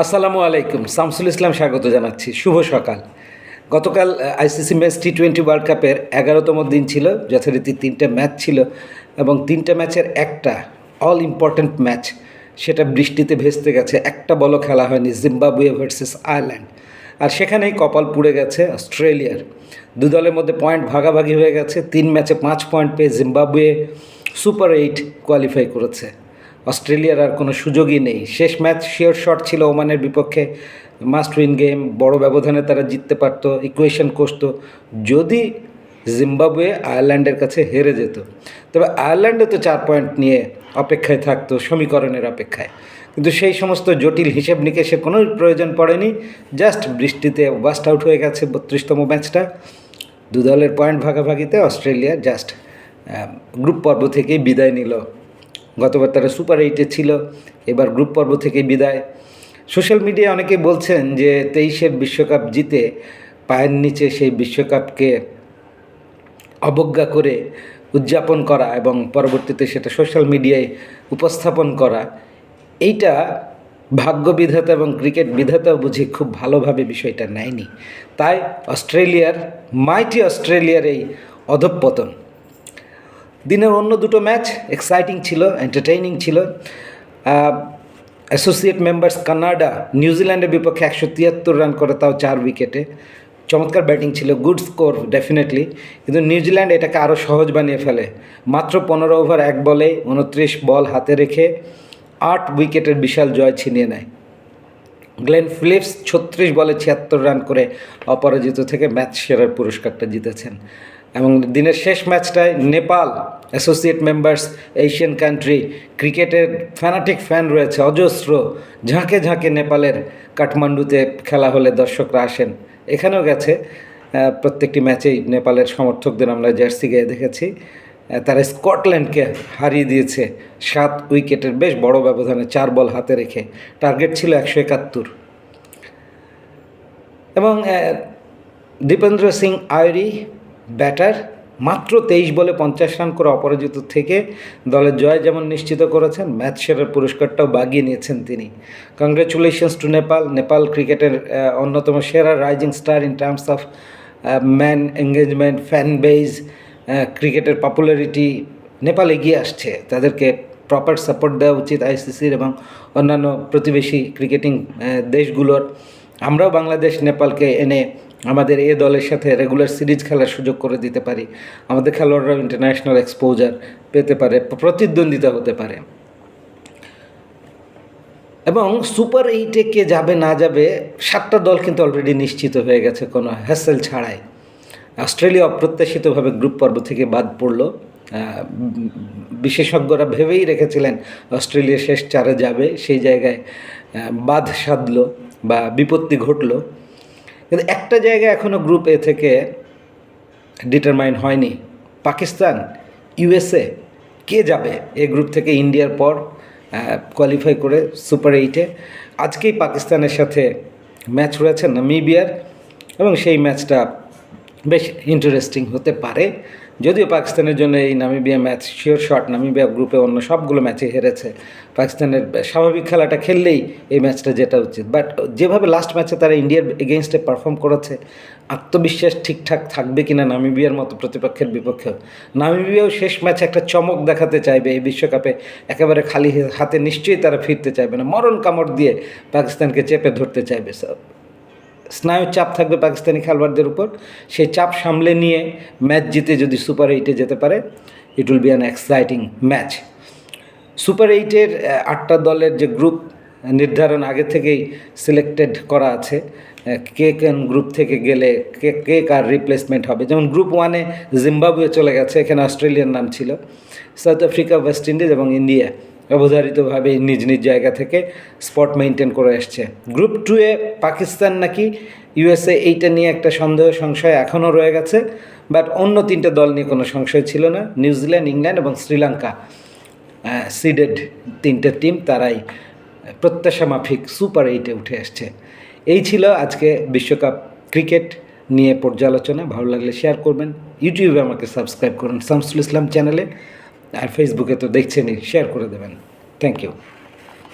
আসসালামু আলাইকুম, শামসুল ইসলাম স্বাগত জানাচ্ছি। শুভ সকাল। গতকাল ICC match T twenty world কাপের এগারোতম দিন ছিল, যথারীতি তিনটে ম্যাচ ছিল এবং তিনটে ম্যাচের একটা অল ইম্পর্ট্যান্ট ম্যাচ, সেটা বৃষ্টিতে ভেস্তে গেছে। একটা বলও খেলা হয়নি, জিম্বাবুয়ে ভার্সেস আয়ারল্যান্ড আর সেখানেই কপাল পুড়ে গেছে অস্ট্রেলিয়ার। দু দলের মধ্যে পয়েন্ট ভাগাভাগি হয়ে গেছে, তিন ম্যাচে পাঁচ পয়েন্ট পেয়ে জিম্বাবুয়ে সুপার এইট কোয়ালিফাই করেছে। অস্ট্রেলিয়ার আর কোনো সুযোগই নেই। শেষ ম্যাচ শিওর শট ছিল ওমানের বিপক্ষে। মাস্ট উইন গেম বড় ব্যবধানে তারা জিততে পারতো ইকুয়েশন কষতো, যদি জিম্বাবুয়ে আয়ারল্যান্ডের কাছে হেরে যেত। তবে আয়ারল্যান্ডে তো চার পয়েন্ট নিয়ে অপেক্ষায় থাকতো, সমীকরণের অপেক্ষায়। কিন্তু সেই সমস্ত জটিল হিসেব নিকেশে কোনো প্রয়োজন পড়েনি। জাস্ট বৃষ্টিতে ওয়াস্ট আউট হয়ে গেছে বত্রিশতম ম্যাচটা। দু দলের পয়েন্ট ভাগাভাগিতে অস্ট্রেলিয়া জাস্ট গ্রুপ পর্ব থেকেই বিদায় নিল গতবার তারা সুপার এইটে ছিল, এবার গ্রুপ পর্ব থেকে বিদায়। সোশ্যাল মিডিয়ায় অনেকে বলছেন যে তেইশের বিশ্বকাপ জিতে পায়ের নিচে সেই বিশ্বকাপকে অবজ্ঞা করে উদযাপন করা এবং পরবর্তীতে সেটা সোশ্যাল মিডিয়ায় উপস্থাপন করা, এইটা ভাগ্য বিধাতা এবং ক্রিকেট বিধাতাও বুঝি খুব ভালোভাবে বিষয়টা নেয়নি। তাই অস্ট্রেলিয়ার, মাইটি অস্ট্রেলিয়ার এই অধঃপতন। দিনের অন্য দুটো ম্যাচ এক্সাইটিং ছিল এন্টারটেইনিং ছিল। অ্যাসোসিয়েট মেম্বার্স কানাডা নিউজিল্যান্ডের বিপক্ষে একশো তিয়াত্তর রান করে, তাও চার উইকেটে চমৎকার ব্যাটিং ছিল গুড স্কোর ডেফিনেটলি কিন্তু নিউজিল্যান্ড এটাকে আরও সহজ বানিয়ে ফেলে। মাত্র পনেরো ওভার এক বলে, উনত্রিশ বল হাতে রেখে আট উইকেটের বিশাল জয় ছিনিয়ে নেয়। গ্লেন ফিলিপস ছত্রিশ বলে ছিয়াত্তর রান করে, অপরাজিত থেকে ম্যাচ সেরার পুরস্কারটা জিতেছেন। এবং দিনের শেষ ম্যাচটায় Nepal associate members Asian country ক্রিকেটের ফ্যানাটিক ফ্যান রয়েছে অজস্র। ঝাঁকে ঝাঁকে নেপালের কাঠমান্ডুতে খেলা হলে দর্শকরা আসেন। এখানেও গেছে প্রত্যেকটি ম্যাচেই নেপালের সমর্থকদের আমরা জার্সি গায়ে দেখেছি। তারা স্কটল্যান্ডকে হারিয়ে দিয়েছে। সাত উইকেটের বেশ বড় ব্যবধানে চার বল হাতে রেখে। টার্গেট ছিল একশো একাত্তর। এবং দীপেন্দ্র সিং আয়রি ব্যাটার মাত্র তেইশ বলে পঞ্চাশ রান করে অপরাজিত থেকে দলের জয় যেমন নিশ্চিত করেছেন, ম্যাচ সেরার পুরস্কারটাও বাগিয়ে নিয়েছেন তিনি। Congratulations two Nepal. নেপাল ক্রিকেটের অন্যতম সেরা rising star in terms of man engagement fan base ক্রিকেটের পপুলারিটি নেপাল এগিয়ে আসছে। তাদেরকে প্রপার সাপোর্ট দেওয়া উচিত আইসিসির এবং অন্যান্য প্রতিবেশী ক্রিকেটিং দেশগুলোর। আমরাও বাংলাদেশ নেপালকে এনে আমাদের এ দলের সাথে রেগুলার সিরিজ খেলার সুযোগ করে দিতে পারি। আমাদের খেলোয়াড়রাও ইন্টারন্যাশনাল এক্সপোজার পেতে পারে, প্রতিদ্বন্দ্বিতা হতে পারে। এবং সুপার এইটে কে যাবে, না যাবে, সাতটা দল কিন্তু অলরেডি নিশ্চিত হয়ে গেছে কোনো হ্যাসেল ছাড়াই। অস্ট্রেলিয়া অপ্রত্যাশিতভাবে গ্রুপ পর্ব থেকে বাদ পড়ল। বিশেষজ্ঞরা ভেবেই রেখেছিলেন অস্ট্রেলিয়া শেষ চারে যাবে, সেই জায়গায় বাদ সাধলো বা বিপত্তি ঘটলো। কিন্তু একটা জায়গা এখনও গ্রুপ এ থেকে ডিটারমাইন হয়নি। পাকিস্তান ইউএসএ কে যাবে এ গ্রুপ থেকে ইন্ডিয়ার পর কোয়ালিফাই করে সুপার এইটে আজকেই পাকিস্তানের সাথে ম্যাচ রয়েছে নামিবিয়ার এবং সেই ম্যাচটা বেশ ইন্টারেস্টিং হতে পারে। যদিও পাকিস্তানের জন্য এই Namibia match sure shot Namibia গ্রুপে অন্য সবগুলো ম্যাচে হেরেছে। পাকিস্তানের স্বাভাবিক খেলাটা খেললেই এই ম্যাচটা যেটা উচিত। বাট যেভাবে লাস্ট ম্যাচে তারা ইন্ডিয়ার এগেনস্টে পারফর্ম করেছে, আত্মবিশ্বাস ঠিকঠাক থাকবে কিনা নামিবিয়ার মতো প্রতিপক্ষের বিপক্ষেও নামিবিয়াও শেষ ম্যাচে একটা চমক দেখাতে চাইবে এই বিশ্বকাপে। একেবারে খালি হাতে নিশ্চয়ই তারা ফিরতে চাইবে না। মরণ কামড় দিয়ে পাকিস্তানকে চেপে ধরতে চাইবে। স্নায়ু চাপ থাকবে পাকিস্তানি খেলোয়াড়দের উপর। সেই চাপ সামলে নিয়ে ম্যাচ জিতে যদি সুপার এইটে যেতে পারে it will be an exciting match super এইটের আটটা দলের যে গ্রুপ নির্ধারণ আগে থেকেই সিলেক্টেড করা আছে কে কোন গ্রুপ থেকে গেলে কে কে কার রিপ্লেসমেন্ট হবে। যেমন গ্রুপ ওয়ানে জিম্বাবুয়ে চলে গেছে, এখানে অস্ট্রেলিয়ার নাম ছিল সাউথ আফ্রিকা ওয়েস্ট ইন্ডিজ এবং ইন্ডিয়া অবধারিতভাবে নিজ নিজ জায়গা থেকে স্পট মেনটেন করে আসছে। গ্রুপ টুয়ে পাকিস্তান নাকি ইউএসএ এইটা নিয়ে একটা সন্দেহ, সংশয় এখনও রয়ে গেছে, বাট অন্য তিনটে দল নিয়ে কোনো সংশয় ছিল না। নিউজিল্যান্ড, ইংল্যান্ড এবং শ্রীলঙ্কা সিডেড তিনটে টিম তারাই প্রত্যাশা মাফিক সুপার এইটে উঠে আসছে। এই ছিল আজকে বিশ্বকাপ ক্রিকেট নিয়ে পর্যালোচনা। ভালো লাগলে শেয়ার করবেন। ইউটিউবে আমাকে সাবস্ক্রাইব করুন। শামসুল ইসলাম চ্যানেলে আর ফেসবুকে তো দেখছেনই শেয়ার করে দেবেন। Thank you